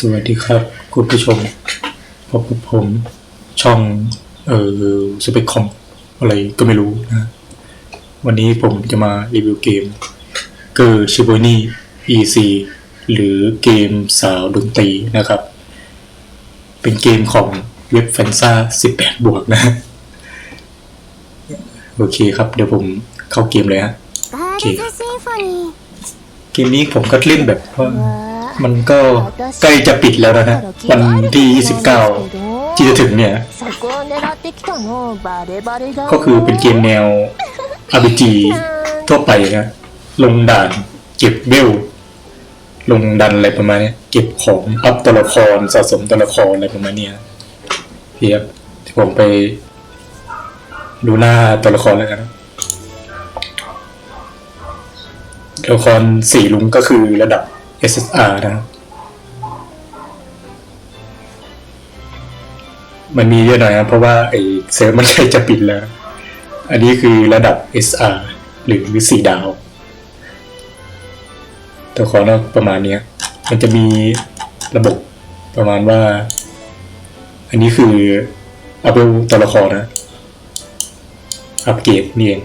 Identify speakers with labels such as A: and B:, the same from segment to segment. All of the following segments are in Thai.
A: สวัสดีครับ คุณผู้ชมพบกับผมช่องเออสเปคคอมอะไรก็ไม่รู้นะ วันนี้ผมจะมารีวิวเกมเกอร์ชิบูนี่ EC หรือเกมสาวดนตรีนะครับ เป็นเกมของเว็บแฟนซ่า18 บวกนะ โอเคครับเดี๋ยวผมเข้าเกมเลยฮะ
B: โอเค
A: เกมนี้ผมก็เล่นแบบว่า มันก็ใกล้จะปิดแล้วนะฮะวันที่ 29 ที่จะถึงเนี่ย ก็คือเป็นเกมแนว RPG ทั่วไปนะ ลงด่านเก็บเบลลงดันอะไรประมาณนี้เก็บของอัพตัวละครสะสมตัวละครอะไรประมาณนี้เพียบที่ผมไป ดูหน้าตัวละครแล้วกันตัวละครสี่ลุงก็คือระดับ SSR นะครับ มันมีเยอะหน่อยนะเพราะว่าไอ้เซิร์ฟมันใกล้จะปิดแล้ว อันนี้คือระดับ SR หรือสี่ดาว ตัวละครก็ประมาณนี้มันจะมีระบบประมาณว่า อันนี้คืออัพเวลตัวละครนะ อัปเกรดนี่เอง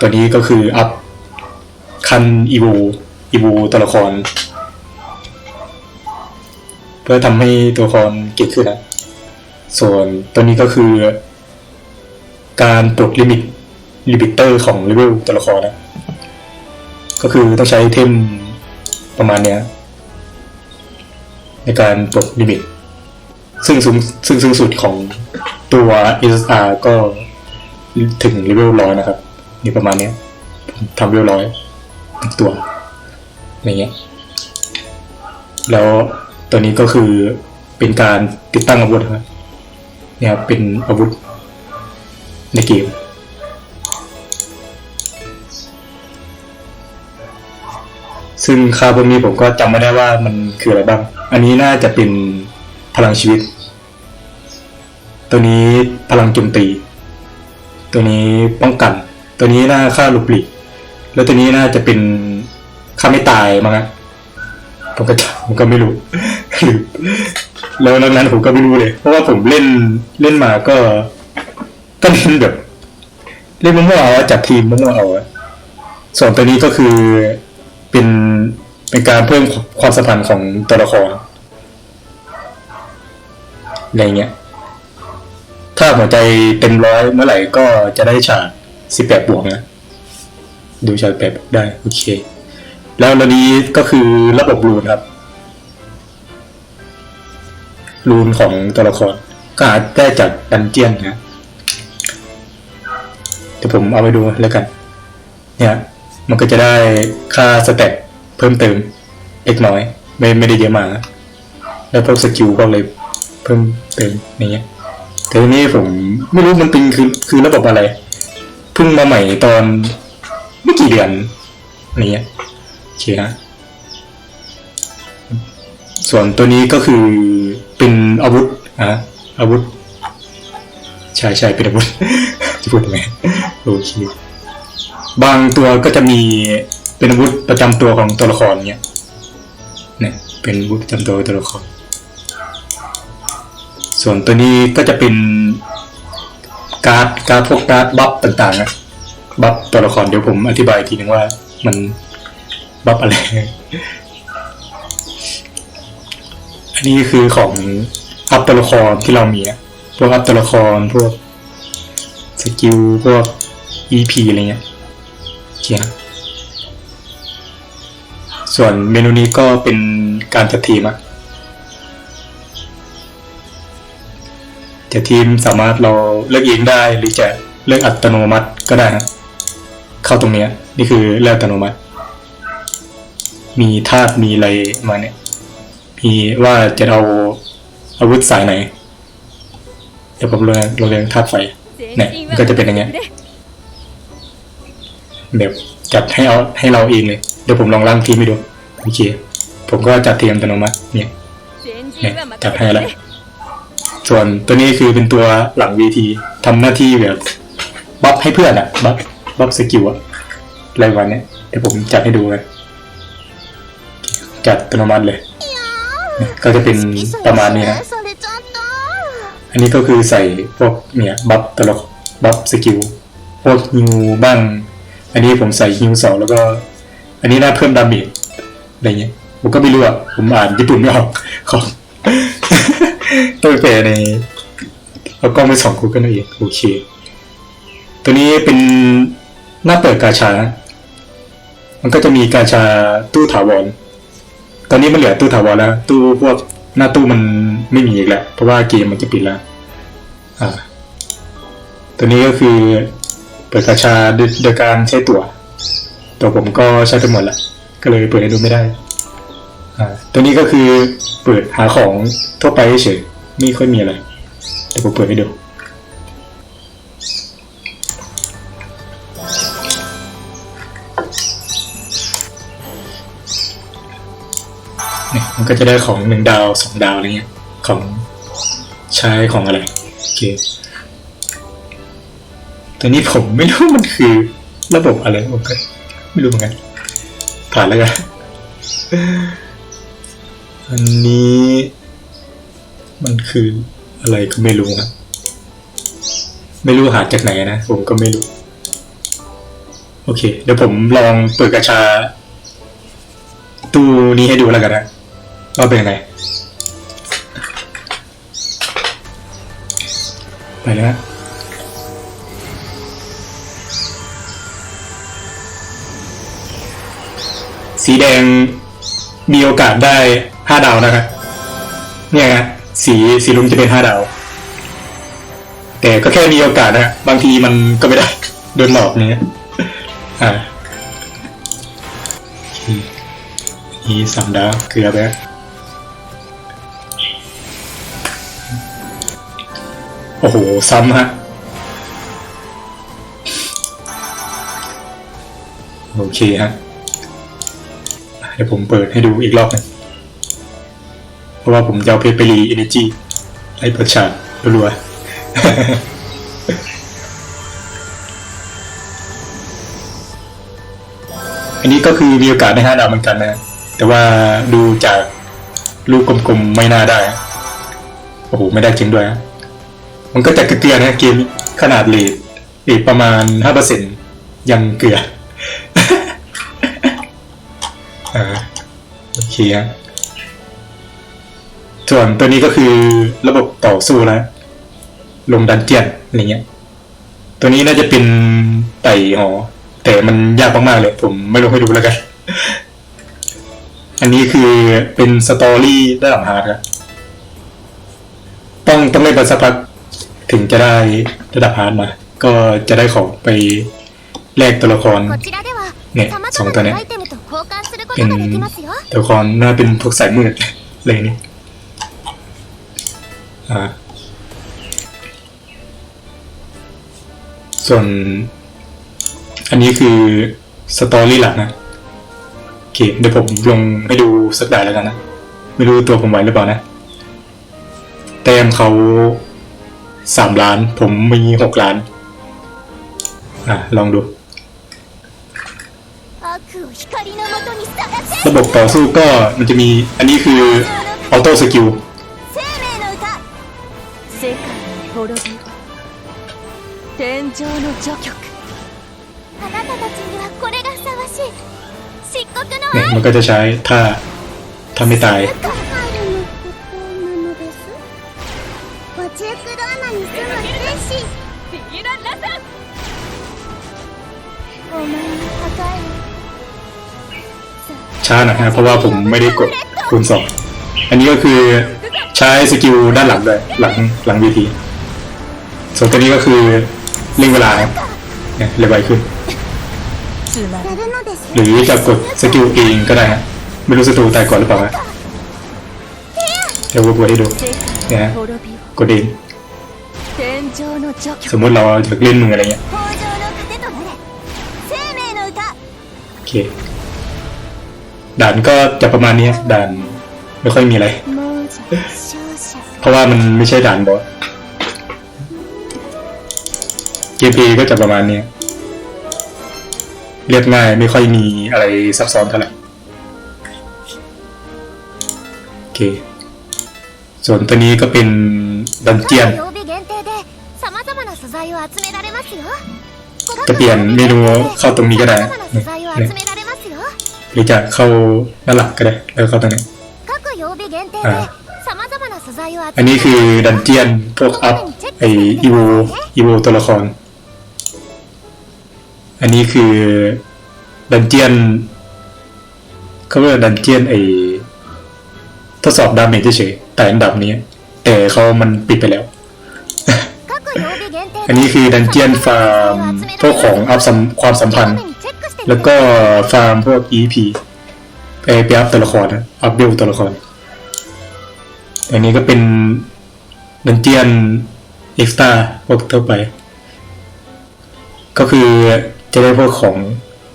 A: ตัวนี้ก็คืออัพคันอีวูอีวูตัวละคร เพื่อทำให้ตัวละครเก่งขึ้นนะส่วนตัวนี้ก็คือ การปลดลิมิตลิมิเตอร์ของเลเวลตัวละครนะ ก็คือต้องใช้เทมประมาณเนี้ย ในการปลดลิมิต ซึ่งสูงซึ่งสูงสุดของตัว SSR ก็ถึงเลเวลร้อยนะครับ นี่ประมาณเนี้ยทำเลเวลร้อยตัวอะไรเงี้ย แล้ว ตัวนี้ก็คือเป็นการติดตั้งอาวุธนะครับเนี่ยครับเป็นอาวุธในเกมซึ่งคาบอนนี้ผมก็จำไม่ได้ว่ามันคืออะไรบ้าง อันนี้น่าจะเป็นพลังชีวิต ตัวนี้พลังโจมตี ตัวนี้ป้องกัน ตัวนี้น่าค่าหลบหลีก แล้วตัวนี้น่าจะเป็นค่าไม่ตายมั้งผมก็จำผมก็ไม่รู้ แล้วนอกนั้นผมก็ไม่รู้เลย เพราะว่าผมเล่นเล่นมาก็ก็เล่นแบบ เล่นมั่วเอาจับทีมมั่วเอาส่วนตัวนี้ก็คือเป็นเป็นการเพิ่มความสัมพันธ์ของตัวละครอะไรเงี้ย ถ้าหัวใจเต็มร้อยเมื่อไหร่ก็จะได้ฉากสิบแปดบวกนะ ดูฉากแปดได้ โอเค แล้วระนี้ก็คือระบบรูนครับ รูนของตัวละครก็หาจได้จากดันเจียนนะเดี๋ยวผมเอาไปดูแล้วกัน เนี่ยมันก็จะได้ค่าสเต็ปเพิ่มเติมเล็กน้อย ไม่ไม่ได้เยอะมากแล้วพวกสกิลก็เลยเพิ่มเติมอย่างเงี้ยแต่ทีนี้ผมไม่รู้มันเป็นคือคือระบบอะไรเพิ่งมาใหม่ตอนไม่กี่เดือนอะไรเงี้ยโอเคฮะส่วนตัวนี้ก็คือ เป็นอาวุธอะอาวุธใช่ใช่เป็นอาวุธจะพูดยังไงโอเคบางตัวก็จะมีเป็นอาวุธประจำตัวของตัวละครเนี้ยเนี่ยเป็นอาวุธประจำตัวตัวละคร ส่วนตัวนี้ก็จะเป็นการ์ดการ์ดพวกการ์ดบัฟต่างๆนะบัฟตัวละครเดี๋ยวผมอธิบายอีกทีนึงว่ามันบัฟอะไร นี้คือของอัพตัวละครที่เรามีอะพวกอัพตัวละครพวกสกิลพวก EP อะไรเงี้ยเขียนส่วนเมนูนี้ก็เป็นการจัดทีมอะจะทีมสามารถเราเลือกเองได้หรือจะเลือกอัตโนมัติก็ได้นะเข้าตรงเนี้ยนี่คือเลือกอัตโนมัติ มีธาตุมีอะไรมาเนี่ย มีว่าจะเอาอาวุธสายไหน เดี๋ยวผมลงลงเรียงธาตุไฟเนี่ยมันก็จะเป็นอย่างเงี้ยเดี๋ยวจัดให้เอาให้เราเองเลย เดี๋ยวผมลองร่างทีมให้ดูโอเคผมก็จัดทีมอัตโนมัติเนี่ยเนี่ยจัดให้แล้วส่วนตัวนี้คือเป็นตัวหลัง VT ทำหน้าที่แบบบัฟให้เพื่อนอะบัฟบัฟสกิลอะรายวันเนี้ยเดี๋ยวผมจัดให้ดูเลยจัดอัตโนมัติเลย ก็จะเป็นประมาณนี้นะ อันนี้ก็คือใส่พวกเนี่ยบัฟตลกบัฟสกิลพวกฮิวบ้าง อันนี้ผมใส่ฮิวสองแล้วก็ อันนี้น่าเพิ่มดาเมจอะไรเงี้ยผมก็ไม่รู้อะผมอ่านญี่ปุ่นไม่ออกของตัวเปในแล้วก็ไปสองคู่กันเองโอเค ตัวนี้เป็นหน้าเปิดกาชา มันก็จะมีกาชาตู้ถาวร ตอนนี้มันเหลือตู้ถาวรแล้ว ตู้พวกหน้าตู้มันไม่มีอีกแล้วเพราะว่าเกมมันจะปิดแล้ว อ่า ตัวนี้ก็คือเปิดกาชาโดยโดยการใช้ตั๋ว ตัวผมก็ใช้ไปหมดละก็เลยเปิดให้ดูไม่ได้ อ่า ตัวนี้ก็คือเปิดหาของทั่วไปเฉยไม่ค่อยมีอะไรเดี๋ยวผมเปิดให้ดู มันก็จะได้ของหนึ่งดาวสองดาวอะไรเงี้ยของใช้ของอะไรโอเคตัวนี้ผมไม่รู้มันคือระบบอะไรผมก็ไม่รู้เหมือนกันผ่านแล้วกันอันนี้มันคืออะไรก็ไม่รู้ครับไม่รู้หาจากไหนนะ ผมก็ไม่รู้ โอเค เดี๋ยวผมลองเปิดกระชาตู้นี้ให้ดูแล้วกันนะ ว่าเป็นยังไงไปแล้วสีแดงมีโอกาสได้ห้าดาวนะครับเนี่ยสีสีลุงจะเป็นห้าดาว แต่ก็แค่มีโอกาสนะบางทีมันก็ไม่ได้โดนหลอกเนี้ยอ่านี่สามดาวเกลือไปแล้ว โอ้โห ซ้ำฮะ โอเคฮะเดี๋ยวผมเปิดให้ดูอีกรอบหนึงเพราะว่าผมจะเอาเพชรไปรีเอเนจีให้ปิดฉากรัวๆอันนี้ก็คือมีโอกาสได้ห้าดาวเหมือนกันนะ แต่ว่าดูจากลูกกลมๆไม่น่าได้ โอ้โห ไม่ได้จริงด้วยฮะ มันก็จะเกลือนะเกมขนาดเลทเลทประมาณห้าเปอร์เซ็นยังเกลืออ่าโอเคฮะส่วนตัวนี้ก็คือระบบต่อสู้แล้ว ลงดันเจียนอะไรเงี้ย ตัวนี้น่าจะเป็นไต่หอ แต่มันยากมากๆเลย ผมไม่ลงให้ดูแล้วกัน อันนี้คือเป็นสตอรี่ระดับฮาร์ดครับต้องต้องเล่นไปสักพัก ถึงจะได้ระดับฮาร์ดมา ก็จะได้ของไปแลกตัวละคร
B: เนี่ยสองตัวเนี้ยเป็น
A: ตัวละครน่าเป็นพวกสายมืดอะไรนี่อ่าส่วน อันนี้คือสตอรี่หลักนะโอเคเดี๋ยวผมลงให้ดูสักดาแล้วกันนะ ไม่รู้ตัวผมไหวหรือเปล่านะ แต้มเขา สามล้าน ผมมีหกล้าน อะ ลองดู ระบบต่อสู้ก็มันจะมี อันนี้คือออโต้สกิลเนี่ยมันก็จะใช้ถ้าถ้าไม่ตาย ช้าหน่อยฮะเพราะว่าผมไม่ได้กดคูณสองอันนี้ก็คือใช้สกิลด้านหลังด้วยหลังหลังวีทีส่วนตัวนี้ก็คือเร่งเวลาครับเนี่ยเร็วไปขึ้น หรือจะกดสกิลเองก็ได้ฮะไม่รู้ศัตรูตายก่อนหรือเปล่าฮะเดี๋ยววัวให้ดูเนี่ยฮะกดเองสมมติเราจะเล่นมืออะไรเงี้ยโอเค ด่านก็จะประมาณนี้ด่านไม่ค่อยมีอะไร เพราะว่ามันไม่ใช่ด่านบอส GP ก็จะประมาณนี้ เรียบง่ายไม่ค่อยมีอะไรซับซ้อนเท่าไหร่ โอเค ส่วนตัวนี้ก็เป็นดันเจียนจะเปลี่ยนเมนูเข้าตรงนี้ก็ได้ หรือจะเข้าด้านหลังก็ได้แล้วเข้าตรงนี้อันนี้คือดันเจียนพวกอัพไออีโวอีโวตัวละคร อันนี้คือดันเจียนเขาเรียกดันเจียนไอทดสอบดาเมจเฉยแต่อันดับนี้ แต่เขามันปิดไปแล้ว อันนี้คือดันเจียนฟาร์มพวกของอัพความสัมพันธ์ แล้วก็ฟาร์มพวก EP ไปไปอัพตัวละครนะอัพเบลตัวละคร อันนี้ก็เป็นดันเจียนเอ็กซ์ตาพวกทั่วไป ก็คือจะได้พวกของ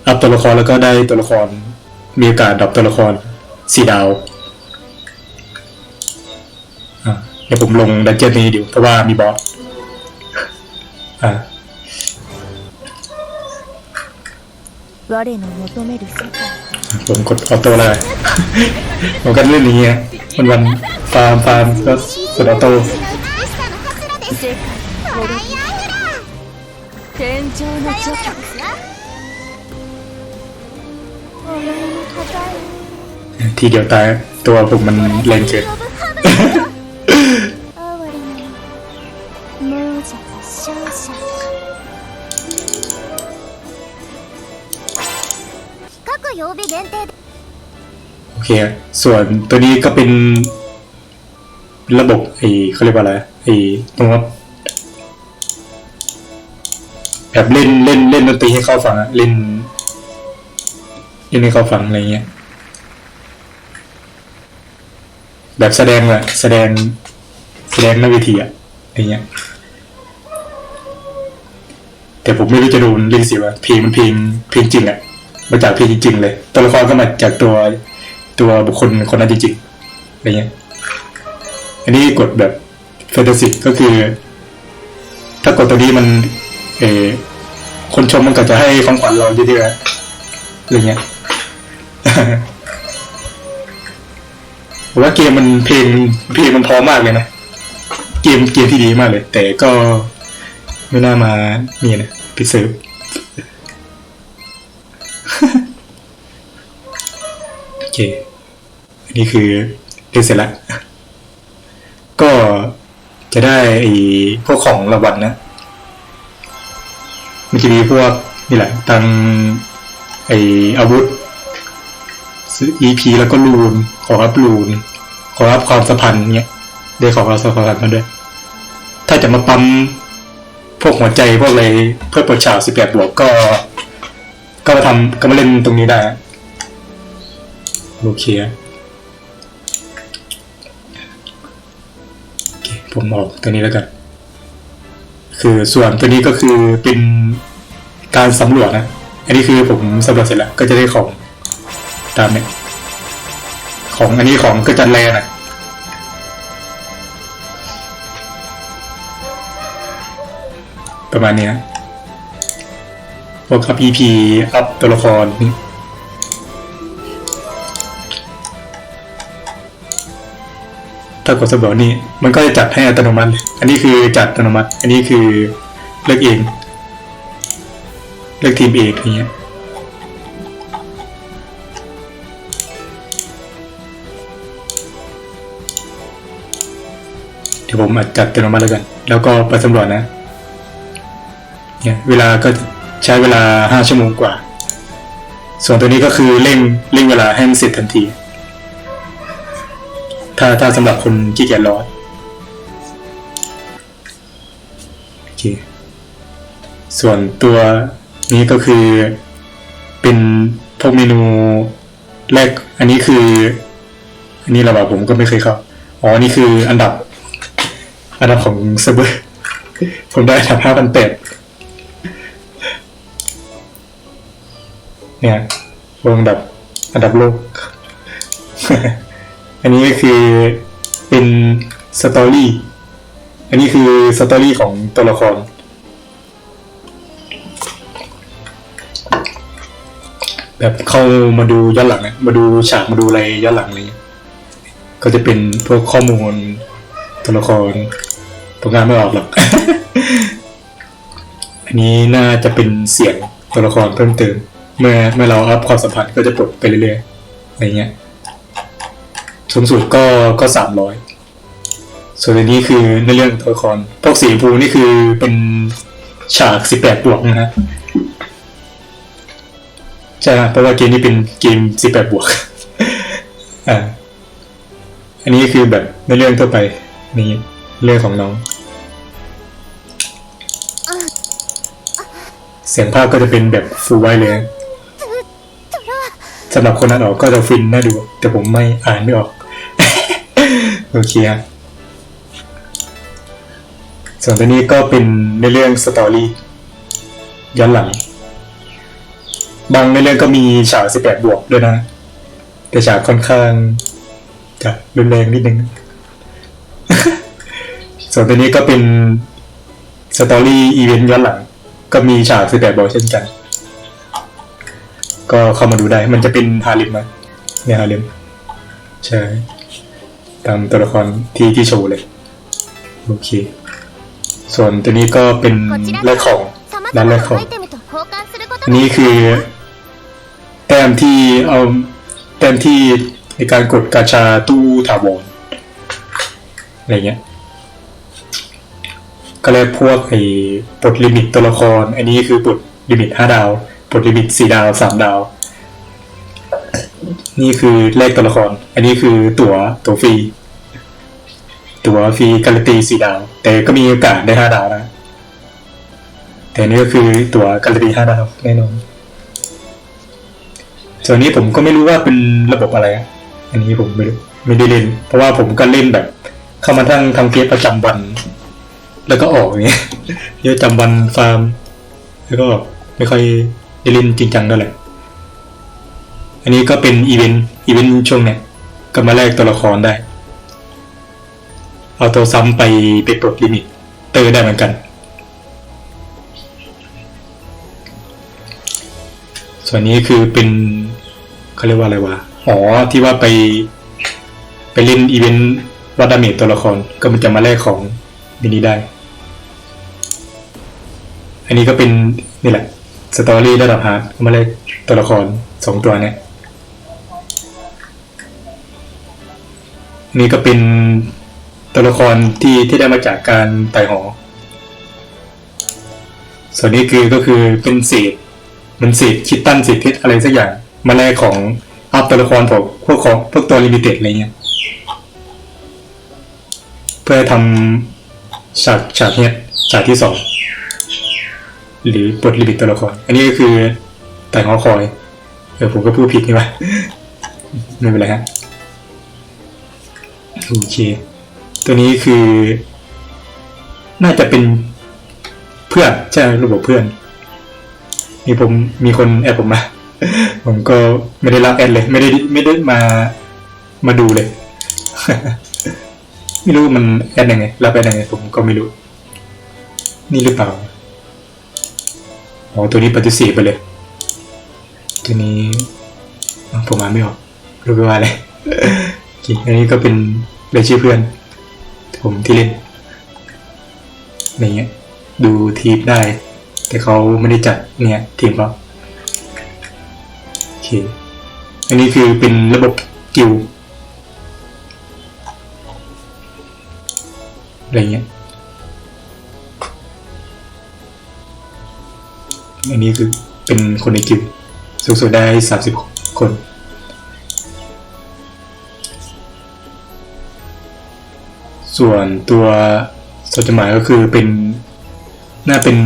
A: อัพตัวละครแล้วก็ได้ตัวละคร มีโอกาสดับตัวละครสี่ดาวอะเดี๋ยวผมลงดันเจียนนี้เดี๋ยวเพราะว่ามีบอสอ่า
C: 我の求める世界
A: ผมกดออโต้เลย ผมก็เล่นอย่างเงี้ยวันวันๆฟาร์มฟาร์มก็กดออโต้
B: 美しさのハスラです
C: 世界
B: トライアングラ
C: 天井の
B: ー
C: 除去
B: ですよお前の硬い
A: ทีเดียวตายตัวผมมันแรงเกิน
B: 曜日限定で
A: โอเค ส่วนตัวนี้ก็เป็นระบบไอ้เขาเรียกว่าอะไรไอ้ตรงว่าแบบเล่นเล่นเล่นดนตรีให้เข้าฟังอะเล่น เล่นให้เข้าฟังอะไรเงี้ย แบบแสดงอะแสดง แสดงหน้าเวทีอะอะไรเงี้ย แต่ผมไม่รู้จะดูเล่นสิว่าเพลงมันเพลงเพลงจริงอะ มาจากเพลงจริงๆเลยตัวละครก็มาจากตัวตัวบุคคลคนนั้นจริงๆอะไรเงี้ยอันนี้กดแบบแฟนตาซีก็คือ ถ้ากดตัวนี้มัน เออคนชมมันก็จะให้ของขวัญเราเยอะๆอะไรเงี้ยผมว่าเกมมันเพลงเพลงมันพอมากเลยนะเกมเกมที่ดีมากเลย แต่ก็ไม่น่ามานี่นะพิเศษ โอเค อันนี้คือเล่นเสร็จแล้ว ก็จะได้ไอ้พวกของรางวัลนะ มันจะมีพวกนี่แหละตังไออาวุธซื้อ EP แล้วก็รูน ขอรับรูน ขอรับความสัมพันธ์เนี่ยได้ของความสัมพันธ์มาด้วย ถ้าจะมาปั๊มพวกหัวใจพวกอะไรเพื่อปิดฉาก18บวกก็ ก็มาทำก็มาเล่นตรงนี้ได้โอเคโอเคผมออกตัวนี้แล้วกัน คือส่วนตัวนี้ก็คือเป็นการสำรวจนะ อันนี้คือผมสำรวจเสร็จแล้ว ก็จะได้ของตามเนี่ยของอันนี้ของก็จะแรงนะประมาณนี้นะ พวกอัพ EP อัพตัวละครถ้ากดสำรวจนี่มันก็จะจัดให้อัตโนมัติ อันนี้คือจัดอัตโนมัติ อันนี้คือเลือกเอง เลือกทีมเอกอย่างเงี้ยเดี๋ยวผมจัดอัตโนมัติแล้วกัน แล้วก็ไปสำรวจนะ เนี่ยเวลาก็ ใช้เวลาห้าชั่วโมงกว่า ส่วนตัวนี้ก็คือเร่งเร่งเวลาให้มันเสร็จทันที ถ้าถ้าสำหรับคนขี้เกียจรอโอเคส่วนตัวนี้ก็คือเป็นพวกเมนูแรก อันนี้คือ อันนี้ระบาผมก็ไม่เคยเข้า อ๋อ นี่คืออันดับ อันดับของเซิร์ฟเวอร์ ผมได้อันดับห้าพันแปด เนี่ยพวกอันดับอันดับโลก อันนี้ก็คือเป็นสตอรี่ อันนี้คือสตอรี่ของตัวละคร แบบเข้ามาดูย้อนหลังมาดูฉากมาดูอะไรย้อนหลังอะไรอย่างเงี้ยก็จะเป็นพวกข้อมูลตัวละครผมงานไม่ออกหรอก อันนี้น่าจะเป็นเสียงตัวละครเพิ่มเติม เมื่อเมื่อเราอัพความสัมพันธ์ก็จะปลดไปเรื่อยๆอะไรเงี้ยสูงสุดก็ก็สามร้อยส่วนอันนี้คือในเรื่องตัวละครพวกสีชมพูนี่คือเป็นฉากสิบแปดบวกนะฮะใช่ครับเพราะว่าเกมนี้เป็นเกมสิบแปดบวกอ่าอันนี้คือแบบในเรื่องทั่วไปนี่เรื่องของน้อง เสียงภาพก็จะเป็นแบบฟูลไวเลย สำหรับคนนั้นออกก็จะฟินน่าดู แต่ผมไม่อ่านไม่ออก โอเคฮะส่วนตัวนี้ก็เป็นในเรื่องสตอรี่ย้อนหลัง บางในเรื่องก็มีฉาก18บวกด้วยนะ แต่ฉากค่อนข้างจะรุนแรงนิดนึง ส่วนตัวนี้ก็เป็นสตอรี่อีเวนต์ย้อนหลัง ก็มีฉาก18บวกเช่นกัน ก็เข้ามาดูได้ มันจะเป็นฮาริมนะเนี่ยฮาริมใช่ตามตัวละครที่ที่โชว์เลย โอเค ส่วนตัวนี้ก็เป็นแลกของร้านแลกของนี่คือ แต้มที่เอาแต้มที่ในการกดกาชาตู้ถาวรอะไรเงี้ย ก็เลยพวกไอ้ปลดลิมิตตัวละคร อันนี้คือปลดลิมิตห้าดาว ปลดลิมิตสี่ดาวสามดาว นี่คือเลขตัวละคร อันนี้คือตั๋วตั๋วฟรี ตั๋วฟรีการันตีสี่ดาว แต่ก็มีโอกาสได้ห้าดาวนะ แต่นี่ก็คือตั๋วการันตีห้าดาวแน่นอนส่วนนี้ผมก็ไม่รู้ว่าเป็นระบบอะไร อันนี้ผมไม่รู้ไม่ได้เล่น เพราะว่าผมก็เล่นแบบ เข้ามาทั้งทำเกมประจำวัน แล้วก็ออกอย่างเงี้ยเยอะจำวันฟาร์ม แล้วก็ไม่ค่อย ได้เล่นจริงจังเท่าไหร่อันนี้ก็เป็นอีเวนต์อีเวนต์ช่วงเนี้ยก็มาแลกตัวละครได้ เอาตัวซ้ำไปไปปลดลิมิตเตอร์ได้เหมือนกัน ส่วนนี้คือเป็นเขาเรียกว่าอะไรวะอ๋อที่ว่าไปไปเล่นอีเวนต์วัดดาเมจตัวละครก็มันจะมาแลกของมินิได้ อันนี้ก็เป็นนี่แหละ สตอรี่ระดับฮาร์ดมาแลกตัวละครสองตัวเนี้ยอันนี้ก็เป็นตัวละครที่ที่ได้มาจากการไต่หอ ส่วนนี้คือก็คือเป็นเศษมันเศษคิดตั้นเศษเพชรอะไรสักอย่าง มาแลกของอัพตัวละครพวกพวกของพวกตัวลิมิเต็ดอะไรเงี้ย เพื่อทำฉากฉากเนี้ยฉากที่สอง หรือปลดลิมิตตัวละคร อันนี้ก็คือไต่หอคอย เออผมก็พูดผิดนี่วะไม่เป็นไรฮะโอเค ตัวนี้คือ น่าจะเป็นเพื่อนใช่ระบบเพื่อนมีผมมีคนแอดผมมาผมก็ไม่ได้รับแอดเลย ไม่ได้ไม่ได้มามาดูเลย ไม่รู้มันแอดยังไงรับแอดยังไงผมก็ไม่รู้ นี่หรือเปล่า อ๋อตัวนี้ปฏิเสธไปเลย ตัวนี้ผมอ่านไม่ออกรู้ไปว่าอะไรอันนี้ก็เป็นเลยชื่อเพื่อน ผมที่เล่นอะไรเงี้ยดูทีมได้ แต่เขาไม่ได้จัดเนี่ยทีมเขาโอเคอันนี้คือเป็นระบบกิลอะไรเงี้ย อันนี้คือเป็นคนในกิลสูงสุดได้สามสิบคนส่วนตัวสจดหมายก็คือเป็นน่าเป็น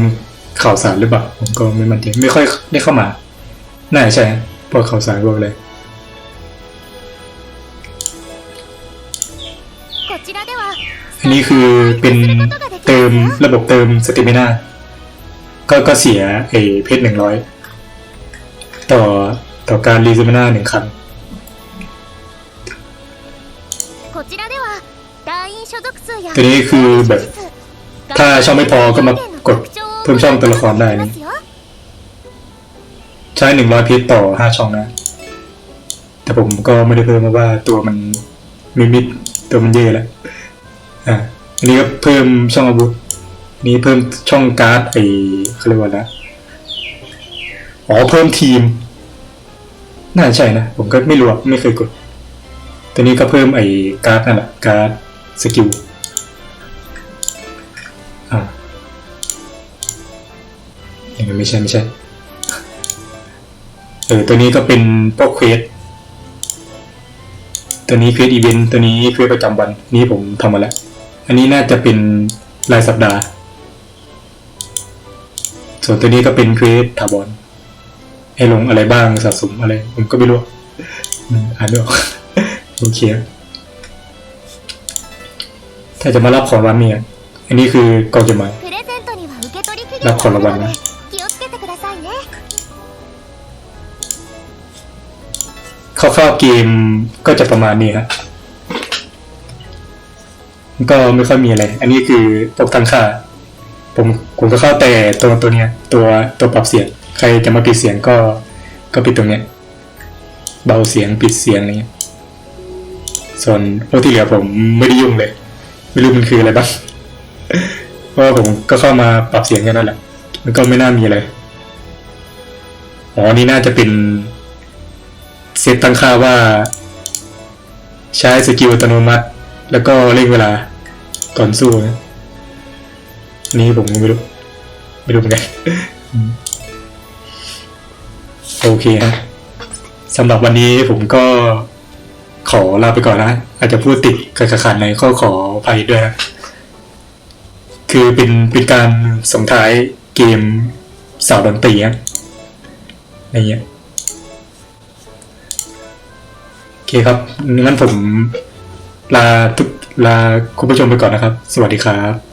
A: ข่าวสารหรือเปล่าผมก็ไม่มั่นใจไม่ค่อยได้เข้ามา น่าใช่พวกข่าวสารพวก
B: เลย
A: อันนี้คือเป็นเติมระบบเติมสติมิน่า ก็ก็เสียเอเพชรหนึ่งร้อยต่อต่อการรีซูมนาหนึ่งครั้งตัวนี้คือแบบ ถ้าช่องไม่พอก็มากดเพิ่มช่องตัวละครได้นี่ใช้หนึ่งร้อยเพชรต่อห้าช่องนะ แต่ผมก็ไม่ได้เพิ่มมาว่าตัวมันมีมิดตัวมันเย่แล้วอ่าอันนี้ก็เพิ่มช่องอาวุธ นี้เพิ่มช่องการ์ดไอเขาเรียกว่าอะนะอ๋อเพิ่มทีม น่าจะใช่นะ ผมก็ไม่รู้ไม่เคยกด ตัวนี้ก็เพิ่มไอ้การ์ดนั่นแหละการ์ดสกิลอ่าย่างนั้ไม่ใช่ไม่ใช่เออตัวนี้ก็เป็นพวกเควสตัวนี้เควสอีเวนต์ตัวนี้เควสประจำวัน นี่ผมทำมาแล้ว อันนี้น่าจะเป็นรายสัปดาห์ ส่วนตัวนี้ก็เป็นครีอททาบอนให้ลงอะไรบ้างสะสมอะไร ผมก็ไม่รู้อ่านไม่ออกโอเคถ้าจะมารับของรางวัลเนี่ยอันนี้คือกองจดหมา
B: รับของรางวัลนะ
A: คร่าวๆเกมก็จะประมาณนี้ฮะก็ไม่ค่อยมีอะไร อันนี้คือตกตังค่า ผมผมก็เข้าแต่ตัวตัวเนี้ย ตัวตัวปรับเสียง ใครจะมาปิดเสียงก็ก็ปิดตรงเนี้ย เบาเสียงปิดเสียงอะไรเงี้ยส่วนพวกที่เหลือผมไม่ได้ยุ่งเลย ไม่รู้มันคืออะไรบ้างเพราะผมก็เข้ามาปรับเสียงแค่นั้นแหละมันก็ไม่น่ามีอะไรอ๋อนี่น่าจะเป็นเซตตั้งค่าว่า ใช้สกิลอัตโนมัติ แล้วก็เร่งเวลาก่อนสู้นะ นนี้ผมก็ไม่รู้ไม่รู้เหมือนกันโอเคฮะสำหรับวันนี้ผมก็ขอลาไปก่อนนะอาจจะพูดติดขัดขันในข้อขออภัยด้วยนะคือเป็นเป็นการส่งท้ายเกมสาวดนตรีอะไรเงี้ยโอเคครับงั้นผมลาทุกลาคุณผู้ชมไปก่อนนะครับ สวัสดีครับ